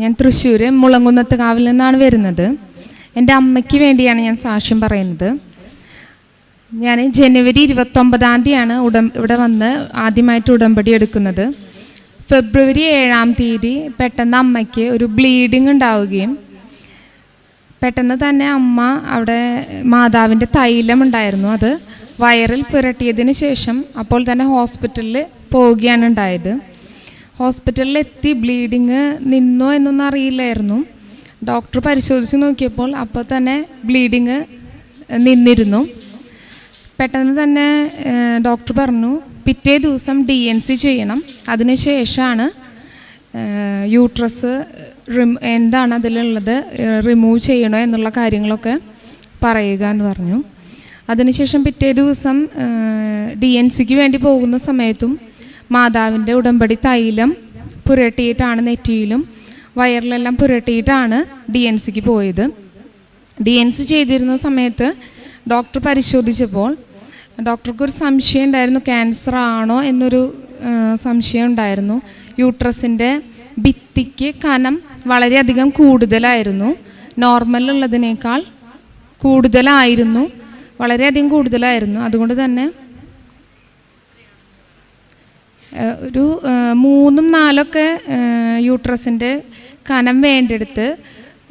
ഞാൻ തൃശ്ശൂർ മുളങ്കുന്നത്ത് കാവിൽ നിന്നാണ് വരുന്നത്. എന്റെ അമ്മയ്ക്ക് വേണ്ടിയാണ് ഞാൻ സാക്ഷ്യം പറയുന്നത്. ഞാൻ ജനുവരി ഇരുപത്തൊമ്പതാം തീയതിയാണ് ഉടം ഇവിടെ വന്ന് ആദ്യമായിട്ട് ഉടമ്പടി എടുക്കുന്നത്. ഫെബ്രുവരി ഏഴാം തീയതി പെട്ടെന്ന് അമ്മയ്ക്ക് ഒരു ബ്ലീഡിങ് ഉണ്ടാവുകയും പെട്ടെന്ന് തന്നെ അമ്മ അവിടെ മാതാവിന്റെ തൈലം ഉണ്ടായിരുന്നു. അത് വയറിൽ പുരട്ടിയതിന് ശേഷം അപ്പോൾ തന്നെ ഹോസ്പിറ്റലിൽ പോവുകയാണ് ഉണ്ടായത്. ഹോസ്പിറ്റലിൽ എത്തി ബ്ലീഡിങ് നിന്നോ എന്നൊന്നും അറിയില്ലായിരുന്നു. ഡോക്ടർ പരിശോധിച്ച് നോക്കിയപ്പോൾ അപ്പോൾ തന്നെ ബ്ലീഡിങ് നിന്നിരുന്നു. പെട്ടെന്ന് തന്നെ ഡോക്ടർ പറഞ്ഞു പിറ്റേ ദിവസം ഡി എൻ സി ചെയ്യണം. അതിനുശേഷമാണ് യൂട്രസ് എന്താണ് അതിലുള്ളത് റിമൂവ് ചെയ്യണോ എന്നുള്ള കാര്യങ്ങളൊക്കെ പറയുക എന്ന് പറഞ്ഞു. അതിനുശേഷം പിറ്റേ ദിവസം ഡി എൻ സിക്ക് വേണ്ടി പോകുന്ന സമയത്തും മാതാവിന്റെ ഉടമ്പടി തൈലം പുരട്ടിയിട്ടാണ് നെറ്റിയിലും വയറിലെല്ലാം പുരട്ടിയിട്ടാണ് ഡി എൻ സിക്ക് പോയത്. ഡി എൻ സി ചെയ്തിരുന്ന സമയത്ത് ഡോക്ടർ പരിശോധിച്ചപ്പോൾ ഡോക്ടർക്ക് ഒരു സംശയം ഉണ്ടായിരുന്നു ക്യാൻസർ ആണോ എന്നൊരു സംശയം ഉണ്ടായിരുന്നു. യൂട്രസിന്റെ ഭിത്തിക്ക് കനം വളരെയധികം കൂടുതലായിരുന്നു. നോർമൽ ഉള്ളതിനേക്കാൾ കൂടുതലായിരുന്നു വളരെയധികം കൂടുതലായിരുന്നു. അതുകൊണ്ട് തന്നെ ഒരു മൂന്നും നാലൊക്കെ യൂട്രസിന്റെ കനം വേണ്ടെടുത്ത്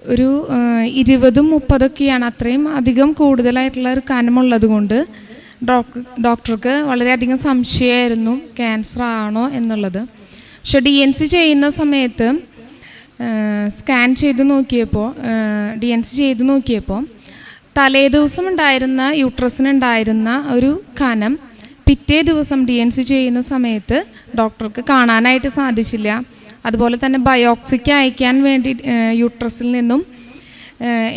ഒരു ഇരുപതും മുപ്പതൊക്കെയാണ് അത്രയും അധികം കൂടുതലായിട്ടുള്ള ഒരു കനമുള്ളത് കൊണ്ട് ഡോക്ടർ ഡോക്ടർക്ക് വളരെയധികം സംശയമായിരുന്നു ക്യാൻസർ ആണോ എന്നുള്ളത്. പക്ഷെ ഡി എൻ സി ചെയ്യുന്ന സമയത്ത് സ്കാൻ ചെയ്ത് നോക്കിയപ്പോൾ ഡി എൻ സി ചെയ്ത് നോക്കിയപ്പോൾ തലേ ദിവസം ഉണ്ടായിരുന്ന യൂട്രസിനുണ്ടായിരുന്ന ഒരു കനം പിറ്റേ ദിവസം ഡി എൻ സി ചെയ്യുന്ന സമയത്ത് ഡോക്ടർക്ക് കാണാനായിട്ട് സാധിച്ചില്ല. അതുപോലെ തന്നെ ബയോക്സിക്ക് അയക്കാൻ വേണ്ടി യൂട്രസിൽ നിന്നും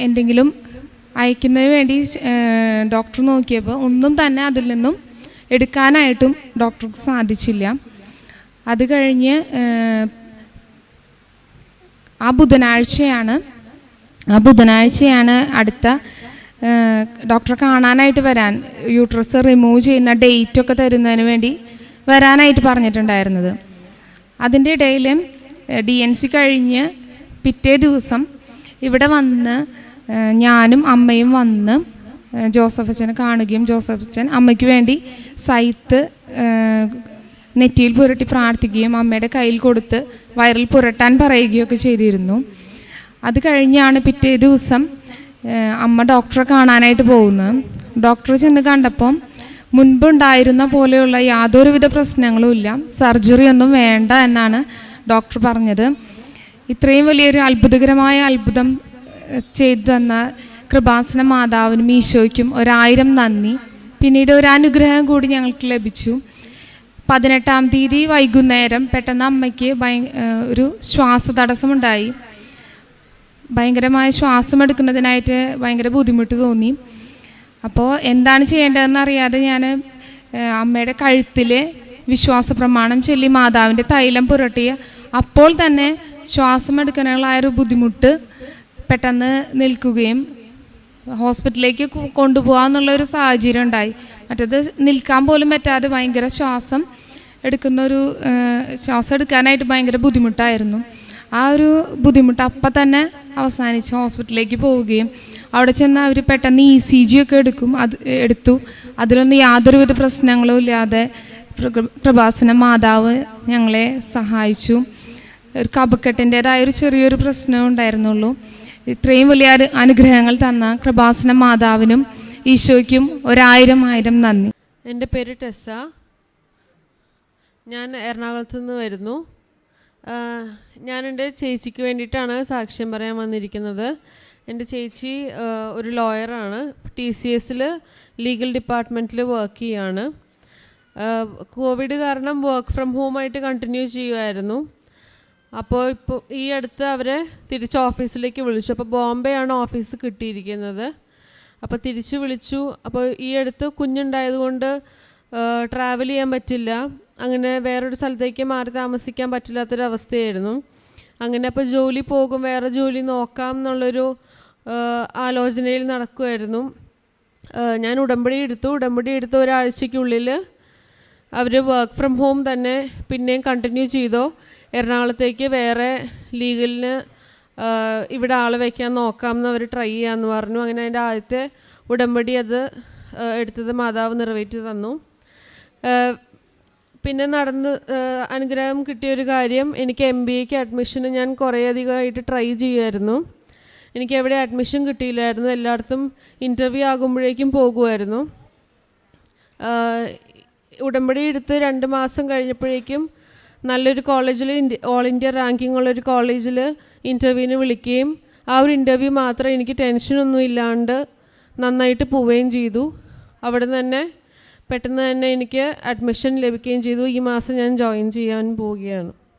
എന്തെങ്കിലും അയക്കുന്നതിന് വേണ്ടി ഡോക്ടർ നോക്കിയപ്പോൾ ഒന്നും തന്നെ അതിൽ നിന്നും എടുക്കാനായിട്ടും ഡോക്ടർക്ക് സാധിച്ചില്ല. അത് കഴിഞ്ഞ് ആ ബുധനാഴ്ചയാണ് ആ ബുധനാഴ്ചയാണ് അടുത്ത ഡോക്ടറെ കാണാനായിട്ട് വരാൻ യൂട്രസ് റിമൂവ് ചെയ്യുന്ന ഡേറ്റൊക്കെ തരുന്നതിന് വേണ്ടി വരാനായിട്ട് പറഞ്ഞിട്ടുണ്ടായിരുന്നത്. അതിന്റെ ഇടയിൽ ഡി എൻ സി കഴിഞ്ഞ് പിറ്റേ ദിവസം ഇവിടെ വന്ന് ഞാനും അമ്മയും വന്ന് ജോസഫ് അച്ഛനെ കാണുകയും ജോസഫ് അച്ഛൻ അമ്മയ്ക്ക് വേണ്ടി സൈത്ത് നെറ്റിയിൽ പുരട്ടി പ്രാർത്ഥിക്കുകയും അമ്മയുടെ കയ്യിൽ കൊടുത്ത് വയറിൽ പുരട്ടാൻ പറയുകയൊക്കെ ചെയ്തിരുന്നു. അത് കഴിഞ്ഞാണ് പിറ്റേ ദിവസം അമ്മ ഡോക്ടറെ കാണാനായിട്ട് പോകുന്നു. ഡോക്ടറെ ചെന്ന് കണ്ടപ്പം മുൻപുണ്ടായിരുന്ന പോലെയുള്ള യാതൊരുവിധ പ്രശ്നങ്ങളും ഇല്ല. സർജറി ഒന്നും വേണ്ട എന്നാണ് ഡോക്ടർ പറഞ്ഞത്. ഇത്രയും വലിയൊരു അത്ഭുതകരമായ അത്ഭുതം ചെയ്തു തന്ന കൃപാസന മാതാവിനും ഈശോയ്ക്കും ഒരായിരം നന്ദി. പിന്നീട് ഒരു അനുഗ്രഹം കൂടി ഞങ്ങൾക്ക് ലഭിച്ചു. പതിനെട്ടാം തീയതി വൈകുന്നേരം പെട്ടെന്ന് അമ്മയ്ക്ക് ഭയ ഒരു ശ്വാസതടസ്സമുണ്ടായി. ഭയങ്കരമായ ശ്വാസം എടുക്കുന്നതിനായിട്ട് ഭയങ്കര ബുദ്ധിമുട്ട് തോന്നി. അപ്പോൾ എന്താണ് ചെയ്യേണ്ടതെന്ന് അറിയാതെ ഞാൻ അമ്മയുടെ കഴുത്തിൽ വിശ്വാസ പ്രമാണം ചൊല്ലി മാതാവിന്റെ തൈലം പുരട്ടിയ അപ്പോൾ തന്നെ ശ്വാസം എടുക്കാനുള്ള ഒരു ബുദ്ധിമുട്ട് പെട്ടെന്ന് നിൽക്കുകയും ഹോസ്പിറ്റലിലേക്ക് കൊണ്ടുപോകാമെന്നുള്ള ഒരു സാഹചര്യം ഉണ്ടായി. മറ്റത് നിൽക്കാൻ പോലും പറ്റാതെ ഭയങ്കര ശ്വാസം എടുക്കുന്ന ഒരു ശ്വാസം എടുക്കാനായിട്ട് ഭയങ്കര ബുദ്ധിമുട്ടായിരുന്നു. ആ ഒരു ബുദ്ധിമുട്ട് അപ്പം തന്നെ അവസാനിച്ച് ഹോസ്പിറ്റലിലേക്ക് പോവുകയും അവിടെ ചെന്ന് അവർ പെട്ടെന്ന് ഇ സി ജി ഒക്കെ എടുക്കും അത് എടുത്തു. അതിലൊന്നും യാതൊരുവിധ പ്രശ്നങ്ങളും ഇല്ലാതെ പ്രഭാസന മാതാവ് ഞങ്ങളെ സഹായിച്ചു. ഒരു കപക്കെട്ടിന്റെതായ ഒരു ചെറിയൊരു പ്രശ്നം ഉണ്ടായിരുന്നുള്ളൂ. ഇത്രയും വലിയ അനുഗ്രഹങ്ങൾ തന്ന കൃപാസന മാതാവിനും ഈശോയ്ക്കും ഒരായിരം ആയിരം നന്ദി. എന്റെ പേര് ടെസ്സ. ഞാൻ എറണാകുളത്ത് നിന്ന് വരുന്നു. ഞാൻ എന്റെ ചേച്ചിക്ക് വേണ്ടിയിട്ടാണ് സാക്ഷ്യം പറയാൻ വന്നിരിക്കുന്നത്. എന്റെ ചേച്ചി ഒരു ലോയറാണ്. ടി സി എസിൽ ലീഗൽ ഡിപ്പാർട്ട്മെന്റിൽ വർക്ക് ചെയ്യാണ്. കോവിഡ് കാരണം വർക്ക് ഫ്രം ഹോം ആയിട്ട് കണ്ടിന്യൂ ചെയ്യുമായിരുന്നു അപ്പോൾ ഇപ്പോൾ ഈ അടുത്ത് അവരെ തിരിച്ച് ഓഫീസിലേക്ക് വിളിച്ചു. അപ്പോൾ ബോംബെ ആണ് ഓഫീസ് കിട്ടിയിരിക്കുന്നത്. അപ്പോൾ തിരിച്ച് വിളിച്ചു. അപ്പോൾ ഈ അടുത്ത് കുഞ്ഞുണ്ടായതുകൊണ്ട് ട്രാവൽ ചെയ്യാൻ പറ്റില്ല. അങ്ങനെ വേറൊരു സ്ഥലത്തേക്ക് മാറി താമസിക്കാൻ പറ്റില്ലാത്തൊരവസ്ഥയായിരുന്നു. അങ്ങനെ അപ്പോൾ ജോലി പോകും വേറെ ജോലി നോക്കാം എന്നുള്ളൊരു ആലോചനയിൽ നടക്കുമായിരുന്നു ഞാൻ ഉടമ്പടി എടുത്തു. ഉടമ്പടി എടുത്ത ഒരാഴ്ചയ്ക്കുള്ളിൽ അവർ വർക്ക് ഫ്രം ഹോം തന്നെ പിന്നെയും കണ്ടിന്യൂ ചെയ്തോ. എറണാകുളത്തേക്ക് വേറെ ലീഗലിന് ഇവിടെ ആൾ വയ്ക്കാൻ നോക്കാം എന്ന് അവർ ട്രൈ ചെയ്യാമെന്ന് പറഞ്ഞു. അങ്ങനെ അതിന്റെ ആദ്യത്തെ ഉടമ്പടി അത് എടുത്തത് മാതാവ് നിറവേറ്റി തന്നു. പിന്നെ നടന്ന് അനുഗ്രഹം കിട്ടിയ ഒരു കാര്യം എനിക്ക് എം ബി എക്ക് അഡ്മിഷന് ഞാൻ കുറേ അധികമായിട്ട് ട്രൈ ചെയ്യുമായിരുന്നു എനിക്ക് എവിടെ അഡ്മിഷൻ കിട്ടിയില്ലായിരുന്നു. എല്ലായിടത്തും ഇന്റർവ്യൂ ആകുമ്പോഴേക്കും പോകുമായിരുന്നു ഉടമ്പടി എടുത്ത് രണ്ട് മാസം കഴിഞ്ഞപ്പോഴേക്കും നല്ലൊരു കോളേജിൽ ഓൾ ഇന്ത്യ റാങ്കിങ് ഉള്ളൊരു കോളേജിൽ ഇന്റർവ്യൂവിന് വിളിക്കുകയും ആ ഒരു ഇന്റർവ്യൂ മാത്രം എനിക്ക് ടെൻഷനൊന്നും ഇല്ലാണ്ട് നന്നായിട്ട് പോവുകയും ചെയ്തു. അവിടെ തന്നെ പെട്ടെന്ന് തന്നെ എനിക്ക് അഡ്മിഷൻ ലഭിക്കുകയും ചെയ്തു. ഈ മാസം ഞാൻ ജോയിൻ ചെയ്യാൻ പോവുകയാണ്.